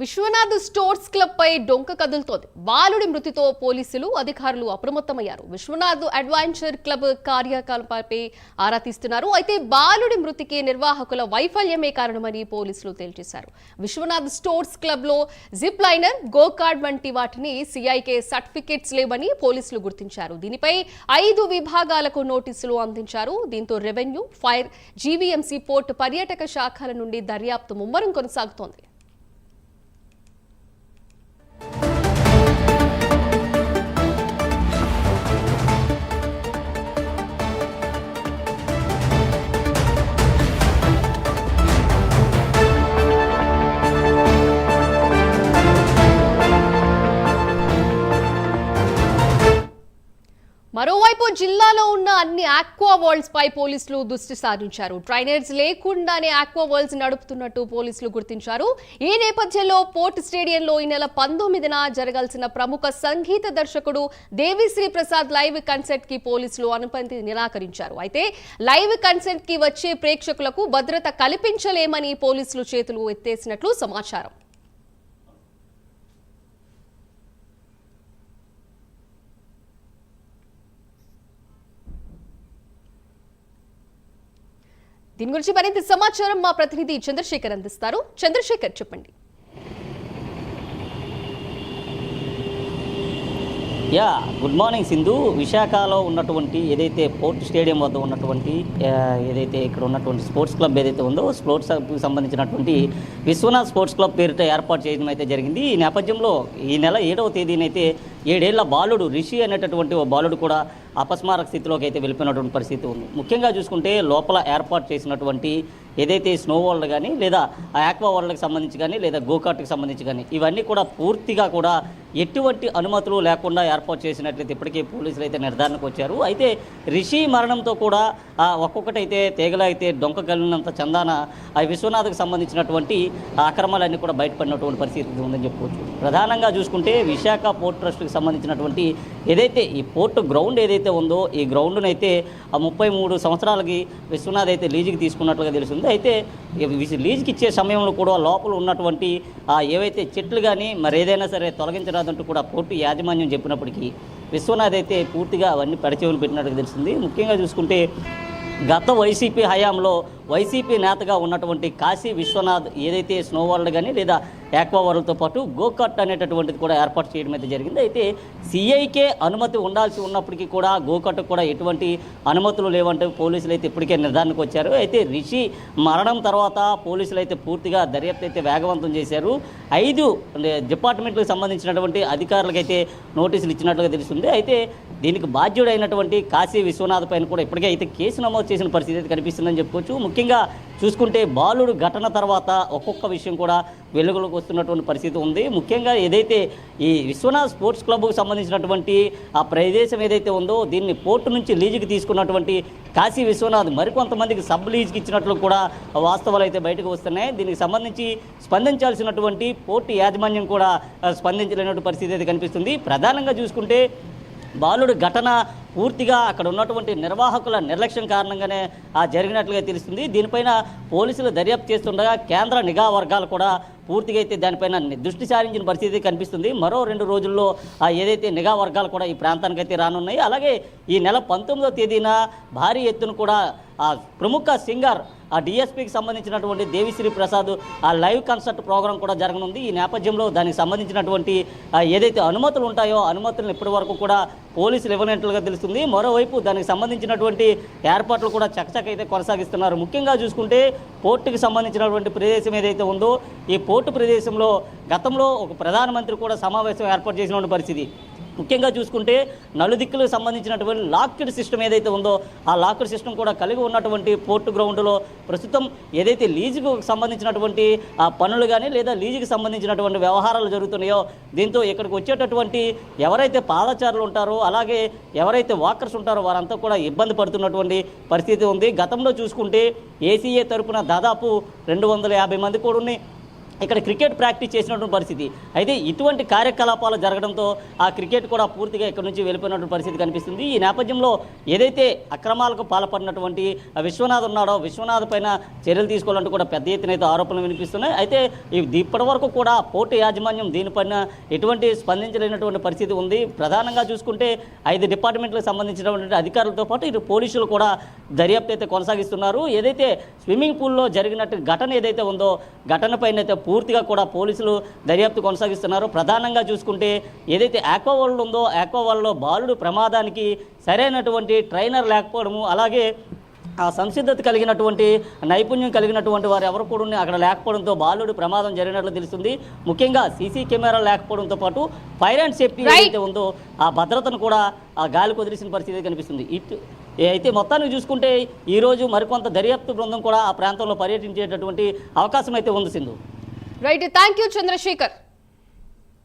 Vishwanath stores club పై డొంక కదులుతోంది. బాలుడి మృతితో పోలీసులు అధికారులు అప్రమత్తమయ్యారు. విశ్వనాథ్ అడ్వెంచర్ క్లబ్ కార్యకలాపాలపై ఆరా తీస్తున్నారు. అయితే బాలుడి మృతికి నిర్వాహకుల వైఫల్యమే కారణమని పోలీసులు తేల్చేశారు. విశ్వనాథ్ స్టోర్స్ క్లబ్లో జిప్ లైనర్ గో కార్డ్ వంటి వాటిని సిఐకే సర్టిఫికెట్స్ లేవని పోలీసులు గుర్తించారు. దీనిపై ఐదు విభాగాలకు నోటీసులు అందించారు. దీంతో రెవెన్యూ ఫైర్ జీవీఎంసీ పోర్టు పర్యాటక శాఖల నుండి దర్యాప్తు ముమ్మరం కొనసాగుతోంది. మరోవైపు జిల్లాలో ఉన్న అన్ని ఆక్వా వరల్డ్స్ పై పోలీసులు దృష్టి సారించారు. ట్రైనర్స్ లేకుండానే ఆక్వా వరల్డ్స్ నడుపుతున్నట్టు పోలీసులు గుర్తించారు. ఈ నేపథ్యంలో పోర్ట్ స్టేడియంలో ఈ నెల పంతొమ్మిదిన జరగాల్సిన ప్రముఖ సంగీత దర్శకుడు దేవిశ్రీ ప్రసాద్ లైవ్ కన్సర్ట్కి పోలీసులు అనుమతి నిరాకరించారు. అయితే లైవ్ కన్సర్ట్కి వచ్చే ప్రేక్షకులకు భద్రత కల్పించలేమని పోలీసులు చేతులు ఎత్తేసినట్లు సమాచారం. దీని గురించి మరింత సమాచారం మా ప్రతినిధి చంద్రశేఖర్ అందిస్తారు. చంద్రశేఖర్ చెప్పండి. Ya good morning Sindhu. విశాఖలో ఉన్నటువంటి ఏదైతే పోర్ట్ స్టేడియం వద్ద ఉన్నటువంటి ఏదైతే ఇక్కడ ఉన్నటువంటి స్పోర్ట్స్ క్లబ్ ఏదైతే ఉందో స్పోర్ట్స్ క్లబ్కి సంబంధించినటువంటి విశ్వనాథ్ స్పోర్ట్స్ క్లబ్ పేరుతో ఏర్పాటు చేయడం అయితే జరిగింది. ఈ నేపథ్యంలో ఈ నెల ఏడవ తేదీనైతే ఏడేళ్ళ బాలుడు రిషి అనేటటువంటి ఓ బాలుడు కూడా అపస్మారక స్థితిలోకి అయితే వెళ్ళిపోయినటువంటి పరిస్థితి ఉంది. ముఖ్యంగా చూసుకుంటే లోపల ఏర్పాటు చేసినటువంటి ఏదైతే స్నో వరల్డ్ కానీ లేదా ఆ ఆక్వా వరల్డ్కి సంబంధించి కానీ లేదా గోకార్ట్కి సంబంధించి కానీ ఇవన్నీ కూడా పూర్తిగా కూడా ఎటువంటి అనుమతులు లేకుండా ఏర్పాటు చేసినట్లయితే ఇప్పటికే పోలీసులు అయితే నిర్ధారణకు వచ్చారు. అయితే రిషి మరణంతో కూడా ఒక్కొక్కటైతే తీగల అయితే డొంక కలిగినంత చందాన ఆ విశ్వనాథ్కి సంబంధించినటువంటి అక్రమాలన్నీ కూడా బయటపడినటువంటి పరిస్థితి ఉందని చెప్పుకోవచ్చు. ప్రధానంగా చూసుకుంటే విశాఖ పోర్ట్ ట్రస్ట్కి సంబంధించినటువంటి ఏదైతే ఈ పోర్ట్ గ్రౌండ్ ఏదైతే ఉందో ఈ గ్రౌండ్ను అయితే ఆ ముప్పై మూడు సంవత్సరాలకి విశ్వనాథ్ అయితే లీజుకి తీసుకున్నట్లుగా తెలిసింది అయితే లీజుకి ఇచ్చే సమయంలో కూడా లోపల ఉన్నటువంటి ఆ ఏవైతే చెట్లు కానీ మరి ఏదైనా సరే తొలగించరాదంటూ కూడా పోర్టు యాజమాన్యం చెప్పినప్పటికీ విశ్వనాథ్ అయితే పూర్తిగా అవన్నీ పెడచెవులు పెట్టినట్టుగా తెలిసింది ముఖ్యంగా చూసుకుంటే గత వైసీపీ హయాంలో వైసీపీ నేతగా ఉన్నటువంటి కాశీ విశ్వనాథ్ ఏదైతే స్నో వరల్డ్ కానీ లేదా ఆక్వా వరల్డ్తో పాటు గోకట్ అనేటటువంటిది కూడా ఏర్పాటు చేయడం అయితే జరిగింది. అయితే సిఐకే అనుమతి ఉండాల్సి ఉన్నప్పటికీ కూడా గోకట్ కూడా ఎటువంటి అనుమతులు లేవంటే పోలీసులు అయితే ఇప్పటికే నిర్ధారణకు వచ్చారు. అయితే రిషి మరణం తర్వాత పోలీసులు అయితే పూర్తిగా దర్యాప్తు అయితే వేగవంతం చేశారు. ఐదు డిపార్ట్మెంట్లకు సంబంధించినటువంటి అధికారులకైతే నోటీసులు ఇచ్చినట్లుగా తెలుస్తుంది. అయితే దీనికి బాధ్యుడైనటువంటి కాశీ విశ్వనాథ్ పైన కూడా ఇప్పటికే అయితే కేసు నమోదు చేసిన పరిస్థితి అయితే కనిపిస్తుందని చెప్పుకోవచ్చు. ముఖ్యంగా చూసుకుంటే బాలుడు ఘటన తర్వాత ఒక్కొక్క విషయం కూడా వెలుగులోకి వస్తున్నటువంటి పరిస్థితి ఉంది. ముఖ్యంగా ఏదైతే ఈ విశ్వనాథ్ స్పోర్ట్స్ క్లబ్కు సంబంధించినటువంటి ఆ ప్రదేశం ఏదైతే ఉందో దీన్ని పోర్టు నుంచి లీజుకి తీసుకున్నటువంటి కాశీ విశ్వనాథ్ మరికొంతమందికి సబ్ లీజుకి ఇచ్చినట్లు కూడా వాస్తవాలు అయితే బయటకు వస్తున్నాయి. దీనికి సంబంధించి స్పందించాల్సినటువంటి పోర్టు యాజమాన్యం కూడా స్పందించలేనటువంటి పరిస్థితి అయితే కనిపిస్తుంది. ప్రధానంగా చూసుకుంటే బాలుడు ఘటన పూర్తిగా అక్కడ ఉన్నటువంటి నిర్వాహకుల నిర్లక్ష్యం కారణంగానే ఆ జరిగినట్లుగా తెలుస్తుంది. దీనిపైన పోలీసులు దర్యాప్తు చేస్తుండగా కేంద్ర నిఘా వర్గాలు కూడా పూర్తిగా అయితే దానిపైన దృష్టి సారించిన పరిస్థితి కనిపిస్తుంది. మరో రెండు రోజుల్లో ఆ ఏదైతే నిఘా వర్గాలు కూడా ఈ ప్రాంతానికి అయితే రానున్నాయి. అలాగే ఈ నెల పంతొమ్మిదో తేదీన భారీ ఎత్తున కూడా ఆ ప్రముఖ సింగర్ ఆ డిఎస్పీకి సంబంధించినటువంటి దేవిశ్రీ ప్రసాద్ ఆ లైవ్ కన్సర్ట్ ప్రోగ్రాం కూడా జరగనుంది. ఈ నేపథ్యంలో దానికి సంబంధించినటువంటి ఏదైతే అనుమతులు ఉంటాయో అనుమతులను ఇప్పటి వరకు కూడా పోలీసులు ఇవ్వనట్లుగా తెలుస్తుంది. మరోవైపు దానికి సంబంధించినటువంటి ఏర్పాట్లు కూడా చకచక అయితే కొనసాగిస్తున్నారు. ముఖ్యంగా చూసుకుంటే పోర్టుకి సంబంధించినటువంటి ప్రదేశం ఏదైతే ఉందో ఈ పోర్టు ప్రదేశంలో గతంలో ఒక ప్రధానమంత్రి కూడా సమావేశం ఏర్పాటు చేసినటువంటి పరిస్థితి. ముఖ్యంగా చూసుకుంటే నలుదిక్కులకు సంబంధించినటువంటి లాక్డ్ సిస్టమ్ ఏదైతే ఉందో ఆ లాక్డ్ సిస్టమ్ కూడా కలిగి ఉన్నటువంటి పోర్టు గ్రౌండ్లో ప్రస్తుతం ఏదైతే లీజుకు సంబంధించినటువంటి ఆ పనులు కానీ లేదా లీజుకి సంబంధించినటువంటి వ్యవహారాలు జరుగుతున్నాయో దీంతో ఇక్కడికి వచ్చేటటువంటి ఎవరైతే పాదచారులు ఉంటారో అలాగే ఎవరైతే వాకర్స్ ఉంటారో వారంతా కూడా ఇబ్బంది పడుతున్నటువంటి పరిస్థితి ఉంది. గతంలో చూసుకుంటే ఏసీఏ తరపున దాదాపు రెండు వందల యాభై మంది కూడా ఉన్నాయి. ఇక్కడ క్రికెట్ ప్రాక్టీస్ చేసినటువంటి పరిస్థితి. అయితే ఇటువంటి కార్యకలాపాలు జరగడంతో ఆ క్రికెట్ కూడా పూర్తిగా ఇక్కడ నుంచి వెళ్ళిపోయినటువంటి పరిస్థితి కనిపిస్తుంది. ఈ నేపథ్యంలో ఏదైతే అక్రమాలకు పాల్పడినటువంటి ఆ విశ్వనాథ్ ఉన్నాడో విశ్వనాథ్ పైన చర్యలు తీసుకోవాలంటూ కూడా పెద్ద ఎత్తున అయితే ఆరోపణలు వినిపిస్తున్నాయి. అయితే ఇప్పటి వరకు కూడా పోర్టు యాజమాన్యం దీనిపైన ఎటువంటి స్పందించలేనటువంటి పరిస్థితి ఉంది. ప్రధానంగా చూసుకుంటే ఐదు డిపార్ట్మెంట్లకు సంబంధించినటువంటి అధికారులతో పాటు ఇటు పోలీసులు కూడా దర్యాప్తు అయితే కొనసాగిస్తున్నారు. ఏదైతే స్విమ్మింగ్ పూల్లో జరిగినట్టు ఘటన ఏదైతే ఉందో ఘటన పైన అయితే పూర్తిగా కూడా పోలీసులు దర్యాప్తు కొనసాగిస్తున్నారు. ప్రధానంగా చూసుకుంటే ఏదైతే ఆక్వా వరల్డ్ ఉందో ఆక్వా వరల్డ్లో బాలుడు ప్రమాదానికి సరైనటువంటి ట్రైనర్ లేకపోవడము అలాగే ఆ సంసిద్ధత కలిగినటువంటి నైపుణ్యం కలిగినటువంటి వారు ఎవరు కూడా అక్కడ లేకపోవడంతో బాలుడు ప్రమాదం జరిగినట్లు తెలుస్తుంది. ముఖ్యంగా సీసీ కెమెరా లేకపోవడంతో పాటు ఫైర్ అండ్ సేఫ్టీ. ఏదైతే ఉందో ఆ భద్రతను కూడా ఆ గాలి కుదిరిసిన పరిస్థితి కనిపిస్తుంది. ఇటు అయితే మొత్తానికి చూసుకుంటే ఈరోజు మరికొంత దర్యాప్తు బృందం కూడా ఆ ప్రాంతంలో పర్యటించేటటువంటి అవకాశం అయితే ఉంది Sindhu. Right thank you Chandrasekhar.